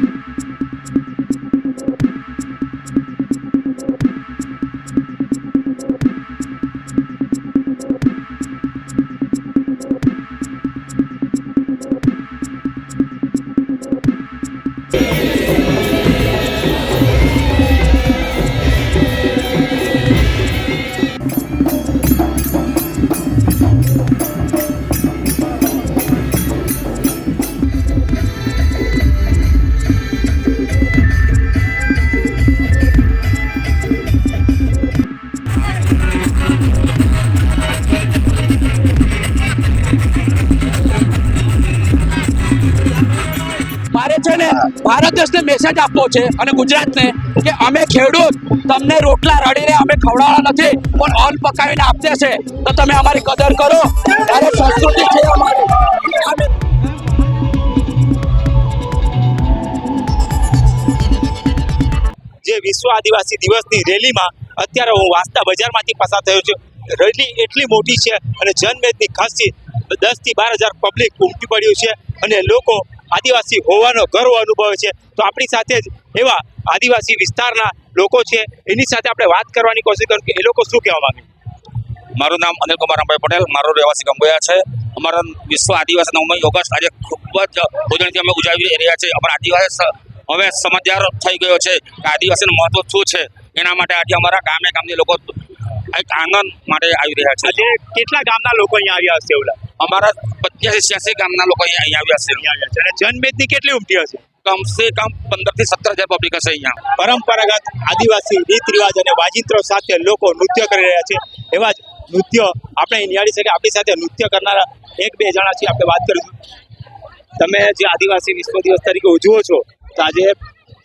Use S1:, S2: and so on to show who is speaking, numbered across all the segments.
S1: Thank you. Bharat દેશને message આપવો છે અને ગુજરાતને કે અમે ખેડૂત, તમને રોટલા રડીને અમે ખવડાવવા નથી, પણ અન્ન પકાવીને આપતે છે તો તમે અમારી કદર કરો. ત્યારે સંસ્કૃતિ છે અમારી.
S2: જે વિશ્વ આદિવાસી દિવસની રેલીમાં અત્યારે હું વાસ્તા બજારમાંથી પસાર થયો છું. રેલી એટલી મોટી છે અને જનમેદની ખાસી દસથી બાર હજાર પબ્લિક ઉમટી પડ્યું છે અને લોકો આદિવાસી હોવાનો ગર્વ અનુભવે છે. તો આપણી સાથે જ એવા આદિવાસી વિસ્તારના લોકો છે. એની સાથે આપણે વાત કરવાની કોશિશ કરું કે એ લોકો શું કહેવા માંગે?
S3: મારું નામ અનિલ કુમાર રામભાઈ પટેલ. મારો રહેવાસી કંબોયા છે. અમારા વિશ્વ આદિવાસી નવમી ઓગસ્ટ આજે ખૂબ જ ભોજનથી અમે ઉજવી રહ્યા છીએ. અમારા આદિવાસી હવે સમજદાર થઈ ગયો છે કે આદિવાસીનું મહત્વ શું છે. એના માટે આજે અમારા ગામે ગામની લોકો એક આનંદ માટે આવી રહ્યા છે.
S2: કેટલા ગામના લોકો અહીંયા આવ્યા હશે એવું?
S3: અમારા પચાસી છ્યાસી ગામના લોકો અહીંયા અહીંયા આવ્યા છે.
S2: અહીંયા આવ્યા છે. અને જનમેદની કેટલી ઉમટી હશે?
S3: કમસે કમ પંદરથી સત્તર હજાર પબ્લિક હશે અહીંયા.
S2: પરંપરાગત આદિવાસી રીત રિવાજ અને વાજિંત્રો સાથે લોકો નૃત્ય કરી રહ્યા છે. એવા જ નૃત્ય આપણે નિહાળી શકીએ. આપણી સાથે નૃત્ય કરનારા એક બે જણા છે આપણે વાત કરીશું. તમે જે આદિવાસી વિશ્વ દિવસ તરીકે ઉજવો છો તો આજે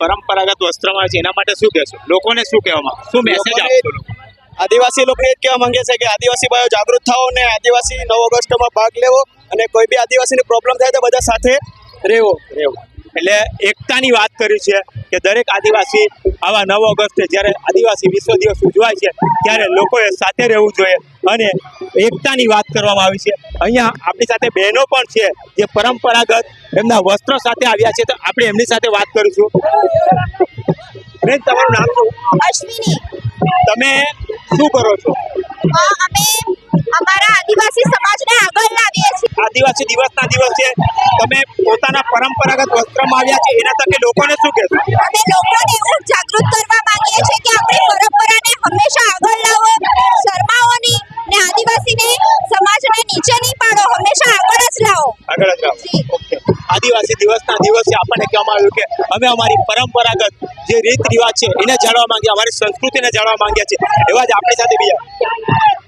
S2: પરંપરાગત વસ્ત્રમાં છે. એના માટે શું કહેશો? લોકોને શું કહેવામાં શું મેસેજ આપશો લોકો
S4: આદિવાસી લોકો એ જ કહેવા માંગે છે કે આદિવાસી ભાઈઓ જાગૃત થાઓ અને આદિવાસી નવ ઓગસ્ટમાં ભાગ લેવો અને કોઈ બી આદિવાસીની પ્રોબ્લેમ થાય તો બધા સાથે રહેવો.
S2: રહેવો. એટલે એકતાની વાત કરી છે કે દરેક આદિવાસી આવા નવ ઓગસ્ટે જ્યારે આદિવાસી વિશ્વ દિવસ ઉજવાય છે, ત્યારે લોકોએ સાથે રહેવું જોઈએ અને એકતાની વાત કરવામાં આવી છે. અહીંયા આપણી સાથે બહેનો પણ છે, જે પરંપરાગત એમના વસ્ત્રો સાથે આવ્યા છે, તો આપણે એમની સાથે વાત કરીશું. બેન તમારું નામ શું
S5: અશ્વિની.
S2: તમે શું કરો છો?
S5: અમે અમારા આદિવાસી સમાજને આગળ લાવીએ છીએ.
S2: આદિવાસી દિવસના દિવસે તમે પોતાના પરંપરાગત વસ્ત્રમાં આવ્યા છે એના તકે લોકોને શું કહેશો?
S5: અમે લોકોને
S2: આદિવાસી દિવસના દિવસે આપણને કહેવામાં આવ્યું કે અમે અમારી પરંપરાગત જે રીત રિવાજ છે, એને જાણવા માંગ્યા અમારી સંસ્કૃતિને જાણવા માંગ્યા છે એવા જ આપણી સાથે બીજા.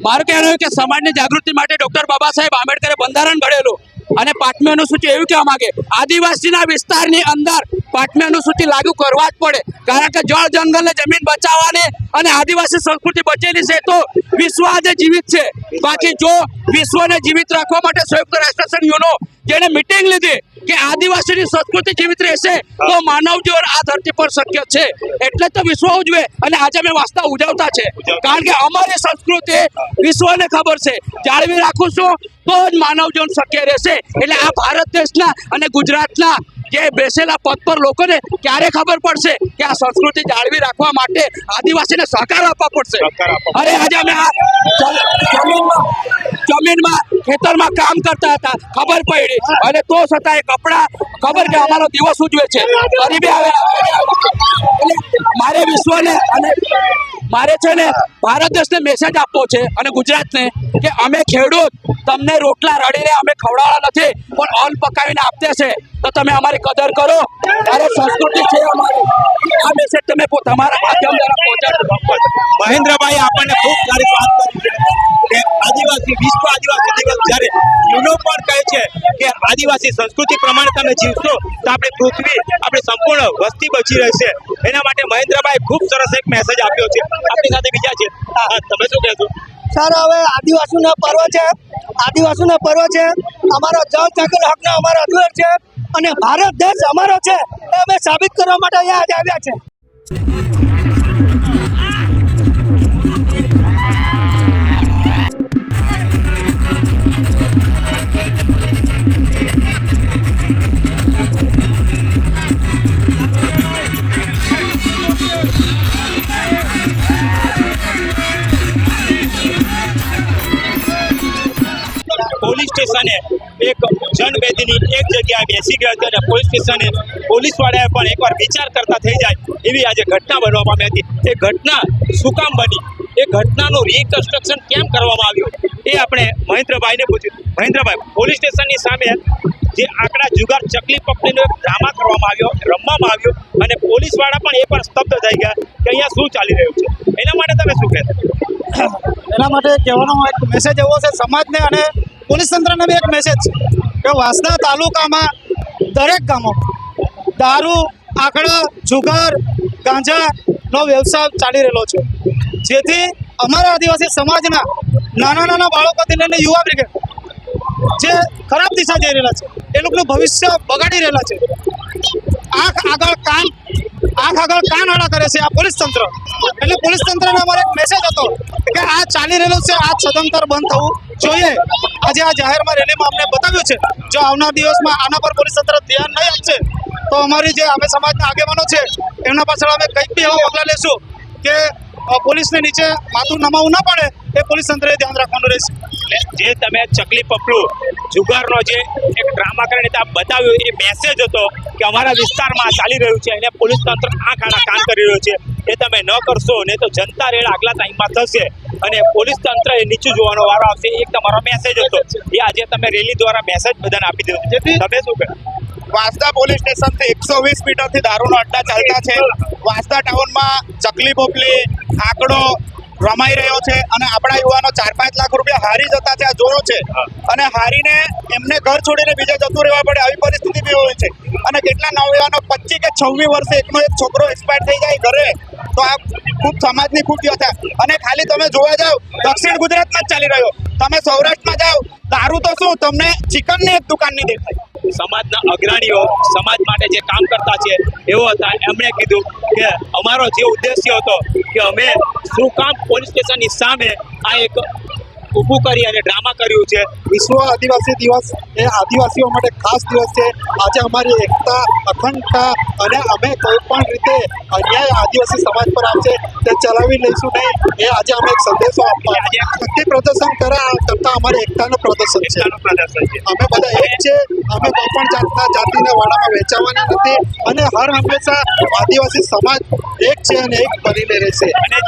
S1: મારું કહેવાનું કે સમાજની જાગૃતિ માટે ડોક્ટર બાબા સાહેબ આંબેડકરે બંધારણ ઘડેલું. અને પાંચમી અનુસૂચિ એવું કહેવા માંગે, આદિવાસીના વિસ્તારની અંદર પાંચમી અનુસૂચિ લાગુ કરવા જ પડે. કારણ કે જળ જંગલને જમીન બચાવવાની અને આદિવાસી સંસ્કૃતિ બચેલી છે તો વિશ્વ આજે જીવિત છે. બાકી જો વિશ્વને જીવિત રાખવા માટે સંયુક્ત રાષ્ટ્ર યુનો જેને મિટિંગ લીધી કે આદિવાસીની સંસ્કૃતિ જીવિત રહેશે, તો માનવ જીવન આ ધરતી પર શક્ય છે. એટલે તો વિશ્વ ઉજવે અને આજે અમે વાસ્તા ઉજવતા છે. કારણ કે અમારી સંસ્કૃતિ વિશ્વને ખબર છે. જાળવી રાખું છું, તો જ માનવ જીવન શક્ય રહેશે. એટલે આ ભારત દેશના અને ગુજરાતના જે બેસેલા પદ પર લોકોને ક્યારે ખબર પડશે કે આ સંસ્કૃતિ જાળવી રાખવા માટે આદિવાસીને સહકાર આપવા પડશે? અરે આજે અમે આ જમીનમાં ખેતરમાં કામ કરતા હતા ખબર પડી. અને તો છતાં એ કપડા ખબર કે અમારો દિવસ ઉજવે છે. ગરીબી આવે. એટલે મારે વિશ્વને અને મારે છે ને ભારત દેશને મેસેજ આપવો છે અને ગુજરાતને કે અમે ખેડૂત, તમને રોટલા રડીને અમે ખવડાવવા નથી, પણ અન્ન પકાવીને આપતે છે, તો તમે અમારી કદર કરો. અરે સંસ્કૃતિ છે અમારી. આ મેસેજ તમે તમારા માધ્યમ દ્વારા પહોંચાડો.
S2: મહેન્દ્રભાઈ, આપણને ખૂબ સારી વાત કરી. આદિવાસી, વિશ્વ આદિવાસી દિવસ જ્યારે યુનો પણ કહે છે કે આદિવાસી સંસ્કૃતિ પ્રમાણે તમે જીવશો તો આપણી પૃથ્વી આપણી સંપૂર્ણ વસ્તી બચી રહેશે. એના માટે મહેન્દ્રભાઈ ખૂબ સરસ એક મેસેજ આપ્યો છે. આપણી સાથે બીજા છે. તમે શું કહેશો?
S4: સર, હવે આદિવાસીનો પર્વ છે. આદિવાસીનો પર્વ છે. અમારો જળ જંગલ હકનો અમારો અધિકાર છે અને ભારત દેશ અમારો છે. એ અમે સાબિત કરવા માટે અહીંયા આજે આવ્યા છે.
S2: સ્ટેશને એક જનમેદની એક જગ્યાએ બેસી ગયા હતી અને પોલીસ સ્ટેશને પોલીસવાળાએ પણ એકવાર વિચાર કરતા થઈ જાય એવી આજે ઘટના બનવા પામી હતી. એ ઘટના શું કામ બની? એ ઘટનાનું રિકન્સ્ટ્રક્શન કેમ કરવામાં આવ્યું? એ આપણે મહેન્દ્રભાઈને પૂછ્યું. મહેન્દ્રભાઈ, પોલીસ સ્ટેશનની સામે જે આંકડા જુગાર ચકલી પકડીનો એક ડ્રામા કરવામાં આવ્યો, રમવામાં આવ્યો અને પોલીસવાળા પણ એ પણ સ્તબ્ધ થઈ ગયા કે અહીંયા શું ચાલી રહ્યું છે. એના માટે તમે શું કહેતા
S6: એના માટે કહેવાનો એક મેસેજ એવો છે, સમાજને અને પોલીસ તંત્રને બી એક મેસેજ છે કે વાસદા તાલુકામાં દરેક ગામો દારૂ, આંકડા, જુગાર, ગાંજાનો વ્યવસાય ચાલી રહેલો છે. જેથી અમારા આદિવાસી સમાજના નાના નાના બાળકોથી લઈને યુવા બ્રિગેડ જે ખરાબ દિશા જઈ રહેલા છે. એ લોકોનું ભવિષ્ય બગાડી રહેલા છે. આંખ આગળ કાન, આંખ આગળ કાન આડા કરે છે આ પોલીસ તંત્ર. એટલે પોલીસ તંત્રને અમારો એક મેસેજ હતો કે આ ચાલી રહેલું છે, આ સદંતર બંધ થવું જોઈએ. આજે આ જાહેરમાં રેલીમાં અમને બતાવ્યું છે, જો આવનાર દિવસમાં આના પર પોલીસ તંત્ર ધ્યાન નહીં આપશે, તો અમારી જે અમે સમાજના આગેવાનો છે, એમના પાછળ અમે કંઈક બી એવા પગલાં લેશું કે પોલીસને નીચે માથું નમાવું ના પડે, એ પોલીસ તંત્રએ ધ્યાન રાખવાનું રહેશે.
S2: એટલે જે તમે ચકલી પપલું જુગારનો જે એક ડ્રામા કરીને ત્યાં બતાવ્યો એ મેસેજ હતો કે અમારા વિસ્તારમાં ચાલી રહ્યું છે એને પોલીસ તંત્ર આંખ આડા કામ કરી રહ્યું છે. એ તમે ન કરશો ને તો જનતા રેડ આગલા ટાઈમમાં થશે. અને પોલીસ તંત્ર એ નીચું જોવાનો વારો આવશે. એક તમારો મેસેજ હતો. એ આજે તમે રેલી દ્વારા મેસેજ બધાને આપી દીધો. છે તમે શું કહે?
S7: વાંસદા પોલીસ સ્ટેશનથી એકસો વીસ મીટરથી દારૂનો અડ્ડા ચાલતા છે. વાંસદા ટાઉનમાં ચકલી પોપલી આંકડો રમાઈ રહ્યો છે અને આપણા યુવાનો ચાર પાંચ લાખ રૂપિયા હારી જતા છે આ જોયો છે. અને હારીને એમને ઘર છોડીને બીજે જતું રહેવા પડે આવી પરિસ્થિતિ બી હોય છે. અને કેટલા નવયુવાનો પચીસ કે છવ્વીસ વર્ષે એકનો એક છોકરો એક્સપાયર થઈ જાય ઘરે તો આ ખૂબ સમાજની ખૂબ વ્યથા. અને ખાલી તમે જોવા જાઓ દક્ષિણ ગુજરાતમાં જ ચાલી રહ્યો. તમે સૌરાષ્ટ્રમાં જાઓ દારૂ તો શું તમને ચિકનની એક દુકાનની દેખાય.
S2: સમાજના અગ્રણીઓ સમાજ માટે જે કામ કરતા છે, એવો હતા. એમણે કીધું કે અમારો જે ઉદ્દેશ્ય હતો કે અમે શું કામ પોલીસ સ્ટેશનની સામે આ એક ઊભું કરી અને ડ્રામા કર્યું છે.
S6: વિશ્વ આદિવાસી દિવસ એ આદિવાસીઓ માટે ખાસ દિવસ છે. આજે અમારી એકતા અખંડતા અને અમે કોઈ પણ રીતે અન્યાય આદિવાસી સમાજ પર આવશે તે ચલાવી લઈશું નહીં. એ આજે અમે એક સંદેશો આપવા શક્તિ પ્રદર્શન કરા કરતા અમારી એકતાનું પ્રદર્શન છે. અમે બધા એક છે. અમે કોઈ પણ જાતના જાતિને વાડામાં વેચાવાના નથી અને હર હંમેશા આદિવાસી સમાજ એક છે અને એક બનીને રહેશે.
S2: અને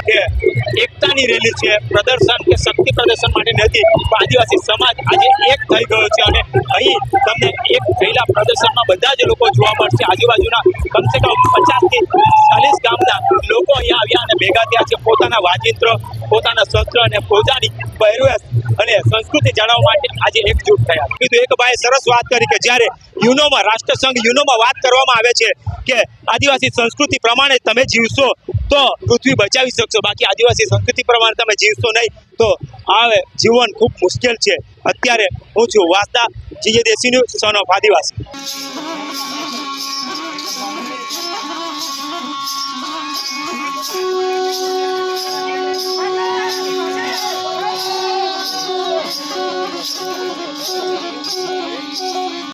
S2: એકતાની રેલી છે પ્રદર્શન કે શક્તિ પ્રદર્શન માટે નથી. આદિવાસી સમાજ આજે એક થઈ ગયો છે અને અહીં તમને એક થયેલા પ્રદર્શનમાં બધા જ લોકો જોવા મળશે. આજુબાજુના કમસે કમ પચાસથી ચાલીસ ગામના લોકો અહીંયા આવ્યા અને ભેગા થયા છે. પોતાના વાજિંત્ર, પોતાના શસ્ત્ર અને પોતાની પહેરવેશ અને સંસ્કૃતિ જાણવા માટે આજે એકજૂટ થયા. કીધું એક ભાઈ સરસ વાત કરી કે જ્યારે યુનોમાં, રાષ્ટ્રસંઘ યુનોમાં વાત કરવામાં આવે છે કે આદિવાસી સંસ્કૃતિ પ્રમાણે તમે જીવશો તો પૃથ્વી બચાવી શકશો. બાકી આદિવાસી સંસ્કૃતિ પ્રમાણે તમે જીવશો નહીં તો આ જીવન ખૂબ મુશ્કેલ છે અત્યારે હું છું વાસદા જીજે દેશી ન્યૂઝ સન ઓફ આદિવાસી Thank you.